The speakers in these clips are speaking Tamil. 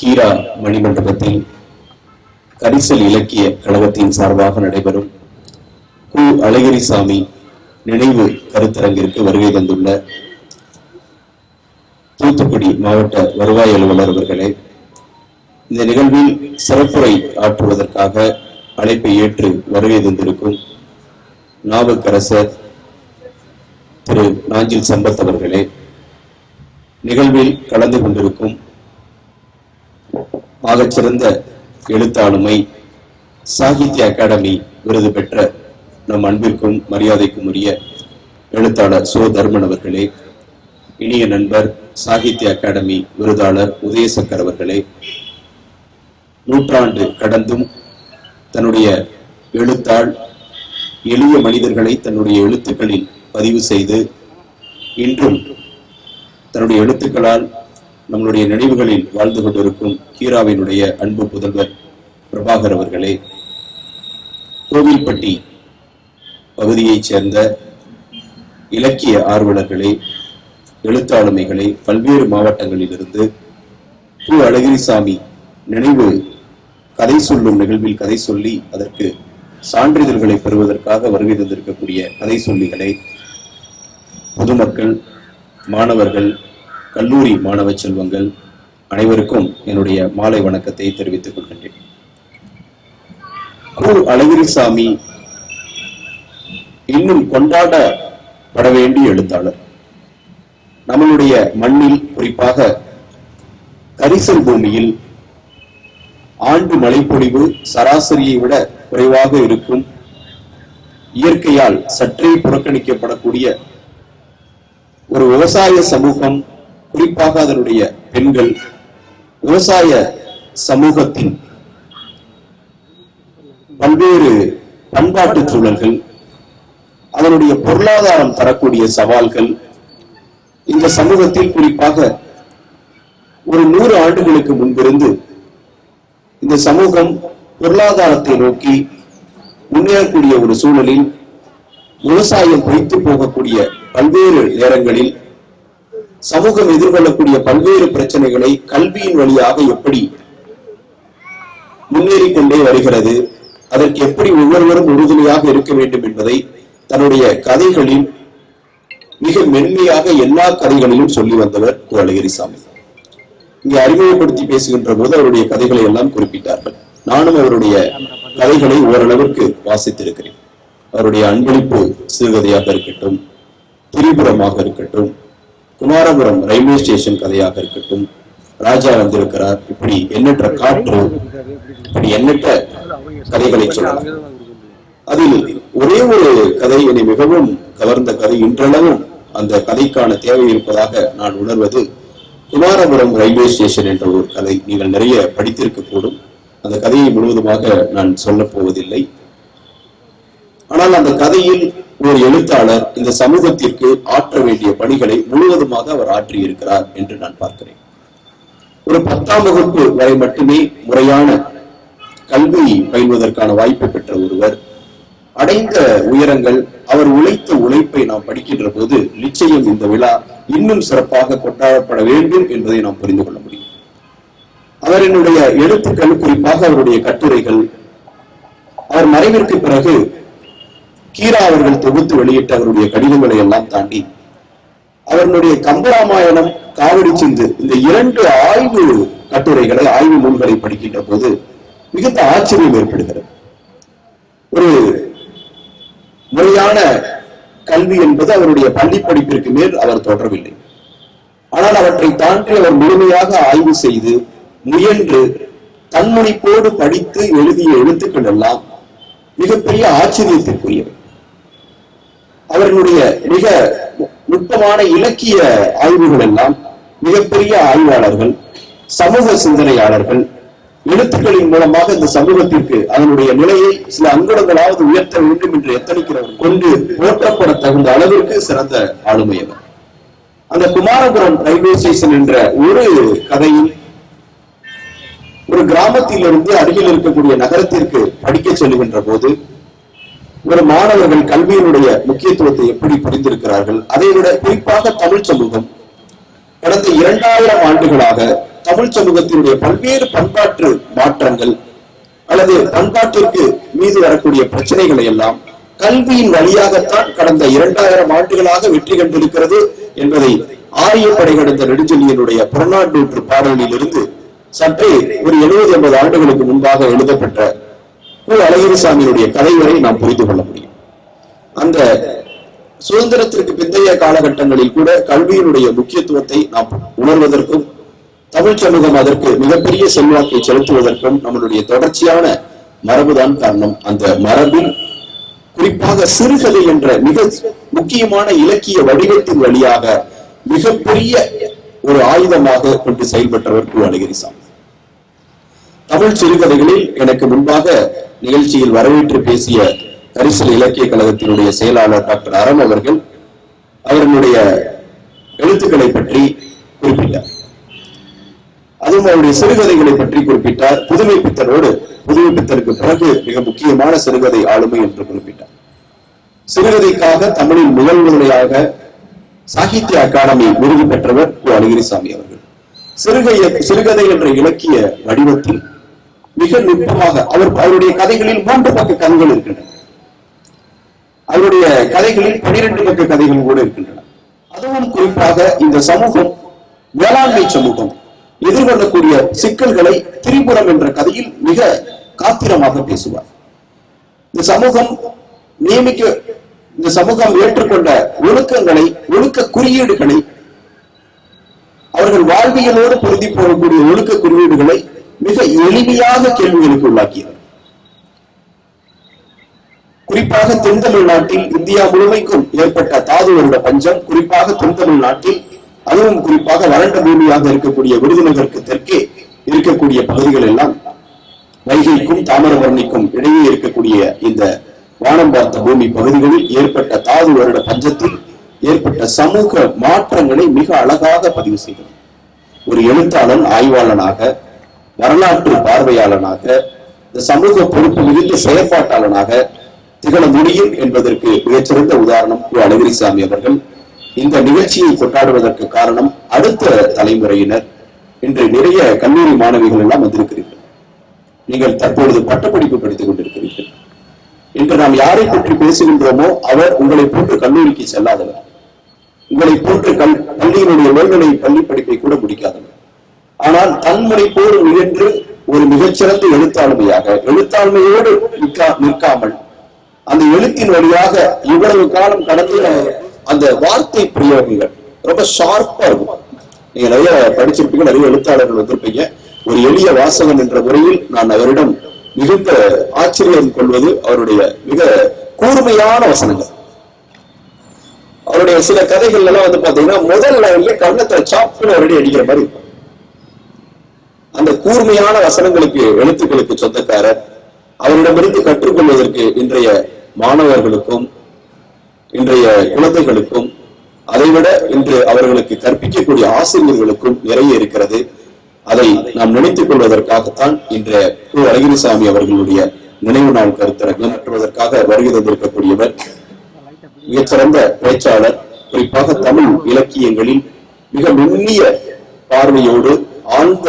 கீரா மணிமண்டபத்தில் கரிசல் இலக்கிய கழகத்தின் சார்பாக நடைபெறும் கு. அழகிரிசாமி நினைவு கருத்தரங்கிற்கு வருகை தந்துள்ள தூத்துக்குடி மாவட்ட வருவாய் அலுவலர் அவர்களே இந்த நிகழ்வில் சிறப்புரை ஆற்றுவதற்காக அழைப்பை ஏற்று வருகை தந்திருக்கும் நாவுக்கரசர் திரு. நாஞ்சில் சம்பத் அவர்களே நிகழ்வில் கலந்து கொண்டிருக்கும் ஆகச்சிறந்த எழுத்தாளுமை சாகித்ய அகாடமி விருது பெற்ற நம் அன்பிற்கும் மரியாதைக்கும் உரிய எழுத்தாளர் சோ தர்மன் அவர்களே இனிய நண்பர் சாகித்ய அகாடமி விருதாளர் உதயசங்கர் அவர்களே நூற்றாண்டு கடந்தும் தன்னுடைய எழுத்தாள் எளிய மனிதர்களை தன்னுடைய எழுத்துக்களில் பதிவு செய்து இன்றும் தன்னுடைய எழுத்துக்களால் நம்மளுடைய நினைவுகளில் வாழ்ந்து கொண்டிருக்கும் கீராவினுடைய அன்பு புதல்வர் பிரபாகர் அவர்களே கோவில்பட்டி பகுதியைச் சேர்ந்த இலக்கிய ஆர்வலர்களே எழுத்தாளுமைகளை பல்வேறு மாவட்டங்களிலிருந்து கு அழகிரிசாமி நினைவு கதை சொல்லும் நிகழ்வில் கதை சொல்லி அதற்கு சான்றிதழ்களை பெறுவதற்காக வருகை தந்திருக்கக்கூடிய கதை சொல்லிகளை பொதுமக்கள் மாணவர்கள் கல்லூரி மாணவ செல்வங்கள் அனைவருக்கும் என்னுடைய மாலை வணக்கத்தை தெரிவித்துக் கொள்கின்றேன். கு அழகிரிசாமி இன்னும் கொண்டாடப்பட வேண்டிய எழுத்தாளர். நம்மளுடைய மண்ணில் குறிப்பாக கரிசல் பூமியில் ஆண்டு மழைப்பொழிவு சராசரியை விட குறைவாக இருக்கும் இயற்கையால் சற்றே புறக்கணிக்கப்படக்கூடிய ஒரு விவசாய சமூகம் குறிப்பாக அதனுடைய பெண்கள் விவசாய சமூகத்தின் பல்வேறு பண்பாட்டு சூழல்கள் அதனுடைய பொருளாதாரம் தரக்கூடிய சவால்கள் இந்த சமூகத்தில் குறிப்பாக ஒரு நூறு ஆண்டுகளுக்கு முன்பிருந்து இந்த சமூகம் பொருளாதாரத்தை நோக்கி முன்னேறக்கூடிய ஒரு சூழலில் விவசாயம் பொய்த்து போகக்கூடிய பல்வேறு நேரங்களில் சமூகம் எதிர்கொள்ளக்கூடிய பல்வேறு பிரச்சனைகளை கல்வியின் வழியாக எப்படி முன்னேறி கொண்டே வருகிறது அதற்கு எப்படி ஒவ்வொருவரும் உறுதுணையாக இருக்க வேண்டும் என்பதை தன்னுடைய கதைகளில் மிக மென்மையாக எல்லா கதைகளிலும் சொல்லி வந்தவர் கு சாமி இங்கே அறிமுகப்படுத்தி பேசுகின்ற போது அவருடைய கதைகளை எல்லாம் குறிப்பிட்டார்கள். நானும் அவருடைய கதைகளை ஓரளவிற்கு வாசித்திருக்கிறேன். அவருடைய அன்பளிப்பு சிறுகதையாக இருக்கட்டும் திரிபுரமாக இருக்கட்டும் குமாரபுரம் ரயில்வே ஸ்டேஷன் கதையாக இருக்கட்டும் ராஜா வந்திருக்கிறார். இப்படி எண்ணற்ற காற்று இப்படி எண்ணற்ற கதைகளை சொல்லலாம். அதில் ஒரே ஒரு கதை என்னை மிகவும் கவர்ந்த கதை. இன்றளவும் அந்த கதைக்கான தேவை இருப்பதாக நான் உணர்வது குமாரபுரம் ரயில்வே ஸ்டேஷன் என்ற ஒரு கதை. நீங்கள் நிறைய படித்திருக்க கூடும். அந்த கதையை முழுவதுமாக நான் சொல்லப் போவதில்லை. ஆனால் அந்த கதையில் ஒரு எழுத்தாளர் இந்த சமூகத்திற்கு ஆற்ற வேண்டிய பணிகளை முழுவதுமாக அவர் ஆற்றி இருக்கிறார் என்று நான் பார்க்கிறேன். ஒரு பத்தாம் வகுப்பு வரை மட்டுமே முறையான கல்வி பயில்வதற்கான வாய்ப்பு பெற்ற ஒருவர் அடைந்த உயரங்கள் அவர் உழைத்த உழைப்பை நாம் படிக்கின்ற போது நிச்சயம் இந்த விழா இன்னும் சிறப்பாக கொண்டாடப்பட வேண்டும் என்பதை நாம் புரிந்து கொள்ள முடியும். அவரினுடைய எழுத்துக்கள் குறிப்பாக அவருடைய கட்டுரைகள் அவர் மறைவிற்கு பிறகு கீரா அவர்கள் தொகுத்து வெளியிட்ட அவருடைய கடிதங்களை எல்லாம் தாண்டி அவர்களுடைய கம்பராமாயணம் காவிரி சிந்து இந்த இரண்டு ஆய்வு கட்டுரைகளை ஆய்வு நூல்களை படிக்கின்ற போது மிகுந்த ஆச்சரியம் ஏற்படுகிறது. ஒரு முறையான கல்வி என்பது அவருடைய பள்ளி படிப்பிற்கு மேல் அவர் தொடரவில்லை. ஆனால் அவற்றை தாண்டி அவர் முழுமையாக ஆய்வு செய்து முயன்று தன்முனைப்போடு படித்து எழுதிய எழுத்துக்கள் எல்லாம் மிகப்பெரிய ஆச்சரியத்திற்குரியவை. அவர்களுடைய மிக நுட்பமான இலக்கிய ஆய்வுகள் எல்லாம் மிகப்பெரிய ஆய்வாளர்கள் சமூக சிந்தனையாளர்கள். எழுத்துக்களின் மூலமாக இந்த சமூகத்திற்கு அதனுடைய நிலையை சில அங்குலங்களாவது உயர்த்த வேண்டும் என்று எத்தனைக்கிறவர் கொண்டு போற்றப்பட தகுந்த அளவிற்கு சிறந்த ஆளுமையவர். அந்த குமாரபுரம் ரயில்வே ஸ்டேஷன் என்ற ஒரு கதையில் ஒரு கிராமத்திலிருந்து அருகில் இருக்கக்கூடிய நகரத்திற்கு படிக்க சொல்லுகின்ற போது ஒரு மாணவர்கள் கல்வியினுடைய முக்கியத்துவத்தை எப்படி புரிந்திருக்கிறார்கள்? அதை விட குறிப்பாக தமிழ் சமூகம் கடந்த இரண்டாயிரம் ஆண்டுகளாக தமிழ் சமூகத்தினுடைய பல்வேறு பண்பாட்டு மாற்றங்கள் அல்லது பண்பாட்டிற்கு மீது வரக்கூடிய பிரச்சனைகளை எல்லாம் கல்வியின் வழியாகத்தான் கடந்த இரண்டாயிரம் ஆண்டுகளாக வெற்றி கண்டிருக்கிறது என்பதை ஆரியப்படை கடந்த நெடுஞ்செல்லியனுடைய புறநானூற்று பாடலில் இருந்து சற்றே ஒரு எழுபது எண்பது ஆண்டுகளுக்கு முன்பாக எழுதப்பட்ட அழகிரிசாமியுடைய கதை வரை நாம் புரிந்து கொள்ள முடியும். அந்த சுதந்திரத்திற்கு பிந்தைய காலகட்டங்களில் கூட கல்வியினுடைய முக்கியத்துவத்தை நாம் உணர்வதற்கும் தமிழ் சமூகம் அதற்கு மிகப்பெரிய செல்வாக்கை செலுத்துவதற்கும் நம்மளுடைய தொடர்ச்சியான மரபுதான் காரணம். அந்த மரபின் குறிப்பாக சிறுகதை என்ற மிக முக்கியமான இலக்கிய வடிவத்தின் வழியாக மிகப்பெரிய ஒரு ஆயுதமாக கொண்டு செயல்பட்டவர் கு அழகிரிசாமி தமிழ் சிறுகதைகளில் எனக்கு முன்பாக நிகழ்ச்சியில் வரவேற்று பேசிய கரிசல் இலக்கிய கழகத்தினுடைய செயலாளர் டாக்டர் அரண் அவர்கள் அவர்களுடைய எழுத்துக்களை பற்றி குறிப்பிட்டார். அதுவும் அவருடைய சிறுகதைகளை பற்றி குறிப்பிட்டார். புதுமை பித்தனோடு புதுமை பித்தனுக்கு பிறகு மிக முக்கியமான சிறுகதை ஆளுமை என்று குறிப்பிட்டார். சிறுகதைக்காக தமிழின் முதல் முதலையாக சாகித்ய அகாடமி விருது பெற்றவர் கு அழகிரிசாமி அவர்கள். சிறுகைய சிறுகதை என்ற இலக்கிய வடிவத்தில் மிக நுட்பமாக அவர் அவருடைய கதைகளில் மூன்று பக்க கதைகள் இருக்கின்றன. அவருடைய கதைகளில் பனிரெண்டு பக்க கதைகள் கூட இருக்கின்றன. அதுவும் குறிப்பாக இந்த சமூகம் வேளாண்மை சமூகம் எதிர்கொள்ளக்கூடிய சிக்கல்களை திரிபுரம் என்ற கதையில் மிக காத்திரமாக பேசுவார். இந்த சமூகம் நியமிக்க இந்த சமூகம் ஏற்றுக்கொண்ட ஒழுக்கங்களை ஒழுக்க குறியீடுகளை அவர்கள் வாழ்வியலோடு பொருந்தி போகக்கூடிய ஒழுக்க குறியீடுகளை மிக எளிமையாக கேள்விகளுக்கு உள்ளாக்கியவர். குறிப்பாக தென் தமிழ்நாட்டில் இந்தியா முழுமைக்கும் ஏற்பட்ட தாது வருட பஞ்சம் குறிப்பாக தென் தமிழ்நாட்டில் அதுவும் குறிப்பாக வறண்ட பூமியாக இருக்கக்கூடிய விருதுநகருக்கு தெற்கே இருக்கக்கூடிய பகுதிகள் எல்லாம் வைகைக்கும் தாமிரபரணிக்கும் இடையே இருக்கக்கூடிய இந்த வானம் பார்த்த பூமி பகுதிகளில் ஏற்பட்ட தாது வருட பஞ்சத்தில் ஏற்பட்ட சமூக மாற்றங்களை மிக அழகாக பதிவு செய்தது ஒரு எழுத்தாளன் ஆய்வாளனாக வரலாற்று பார்வையாளனாக இந்த சமூக பொறுப்பு மிகுந்த செயற்பாட்டாளனாக திகழ முடியும் என்பதற்கு மிகச்சிறந்த உதாரணம் கு அழகிரிசாமி அவர்கள். இந்த நிகழ்ச்சியை கொண்டாடுவதற்கு காரணம் அடுத்த தலைமுறையினர். இன்று நிறைய கல்லூரி மாணவிகள் எல்லாம் வந்திருக்கிறீர்கள். நீங்கள் தற்பொழுது பட்டப்படிப்பு படித்துக் கொண்டிருக்கிறீர்கள். இன்று நாம் யாரை பற்றி பேசுகின்றோமோ அவர் உங்களை போன்று கல்லூரிக்கு செல்லாதவர். உங்களை போன்று கல் பள்ளியினுடைய மேல்நிலை பள்ளி படிப்பை கூட முடிக்காதவர். ஆனால் தன்முனைப்போடு முயன்று ஒரு மிகச்சிறந்த எழுத்தாண்மையாக எழுத்தாண்மையோடு நிற்கா- நிற்காமல் அந்த எழுத்தின் வழியாக இவ்வளவு காலம் கடந்து அந்த வார்த்தை பிரயோகங்கள் ரொம்ப ஷார்ப்பா இருக்கும். நீங்க நிறைய படிச்சிருப்பீங்க நிறைய எழுத்தாளர்கள் வந்திருப்பீங்க. ஒரு எளிய வாசகன் என்ற முறையில் நான் அவரிடம் மிகுந்த ஆச்சரியம் கொள்வது அவருடைய மிக கூர்மையான வசனங்கள். அவருடைய சில கதைகள் எல்லாம் வந்து பாத்தீங்கன்னா முதல் லைன்ல கண்ணத்தை சாப்புன்னு அவருடைய அடிக்கிற மாதிரி இருக்கும். அந்த கூர்மையான வசனங்களுக்கு எழுத்துக்களுக்கு சொந்தக்காரர். அவரிடமிருந்து கற்றுக்கொள்வதற்கு இன்றைய மாணவர்களுக்கும் இன்றைய குழந்தைகளுக்கும் அதைவிட இன்று அவர்களுக்கு கற்பிக்கக்கூடிய ஆசிரியர்களுக்கும் நிறைய இருக்கிறது. அதை நாம் நினைத்துக் கொள்வதற்காகத்தான் இன்றைய கு. அழகிரிசாமி அவர்களுடைய நினைவு நாள் கருத்தரங்கம் மற்றுவதற்காக வருகை தந்திருக்கக்கூடியவர் மிகச்சிறந்த பேச்சாளர் குறிப்பாக தமிழ் இலக்கியங்களில் மிக நுண்ணிய பார்வையோடு ஆழ்ந்த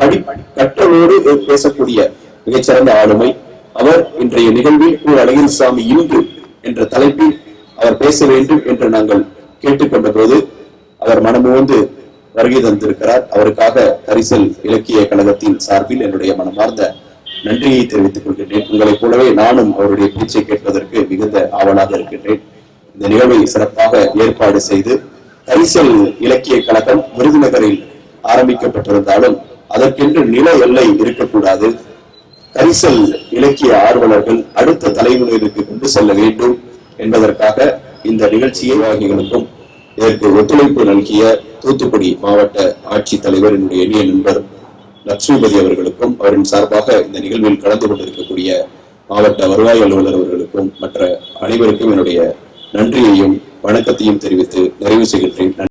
படி கற்றலோடு பேசக்கூடிய மிகச்சிறந்த ஆளுமை அவர் இன்றைய நிகழ்வில் கு அழகிரிசாமி இன்று என்ற தலைப்பில் அவர் பேச வேண்டும் என்று நாங்கள் கேட்டுக்கொண்ட போது அவர் மனமுவந்து வருகை தந்திருக்கிறார். அவருக்காக கரிசல் இலக்கிய கழகத்தின் சார்பில் என்னுடைய மனமார்ந்த நன்றியை தெரிவித்துக் கொள்கின்றேன். உங்களைப் போலவே நானும் அவருடைய பேச்சை கேட்பதற்கு மிகுந்த ஆவலாக இருக்கின்றேன். இந்த நிகழ்வை சிறப்பாக ஏற்பாடு செய்து கரிசல் இலக்கிய கழகம் விருதுநகரில் ஆரம்பிக்கப்பட்டிருந்தாலும் அதற்கென்று நில எல்லை இருக்கக்கூடாது. கரிசல் இலக்கிய ஆர்வலர்கள் அடுத்த தலைமுறையிற்கு கொண்டு செல்ல வேண்டும் என்பதற்காக இந்த நிகழ்ச்சி நிர்வாகிகளுக்கும் இதற்கு ஒத்துழைப்பு நல்கிய தூத்துக்குடி மாவட்ட ஆட்சித் தலைவர் என்னுடைய நண்பர் லட்சுமிபதி அவர்களுக்கும் அவரின் சார்பாக இந்த நிகழ்வில் கலந்து கொண்டிருக்கக்கூடிய மாவட்ட வருவாய் அலுவலர் அவர்களுக்கும் மற்ற அனைவருக்கும் என்னுடைய நன்றியையும் வணக்கத்தையும் தெரிவித்து நிறைவு செய்கின்றேன்.